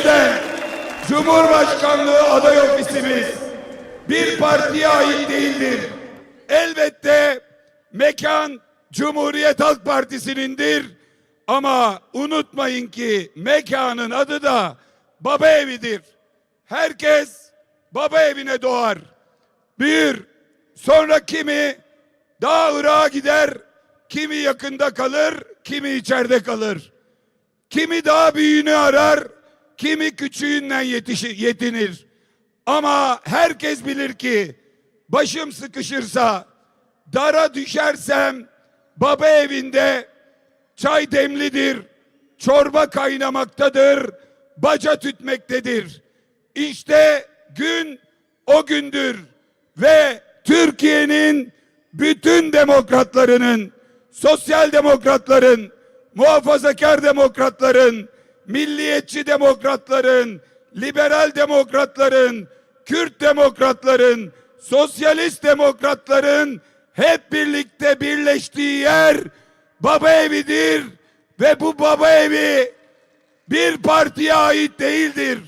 yüzden Cumhurbaşkanlığı aday ofisimiz bir partiye ait değildir. Elbette mekan Cumhuriyet Halk Partisi'nindir. Ama unutmayın ki mekanın adı da baba evidir. Herkes baba evine doğar. Büyür. Sonra kimi daha Irak'a gider, kimi yakında kalır, kimi içeride kalır. Kimi daha büyüğünü arar, kimi küçüğünden yetişir, yetinir. Ama herkes bilir ki başım sıkışırsa, dara düşersem baba evinde çay demlidir, çorba kaynamaktadır, baca tütmektedir. İşte gün o gündür ve Türkiye'nin bütün demokratlarının, sosyal demokratların, muhafazakar demokratların, milliyetçi demokratların, liberal demokratların, Kürt demokratların, sosyalist demokratların hep birlikte birleştiği yer baba evidir ve bu baba evi bir partiye ait değildir.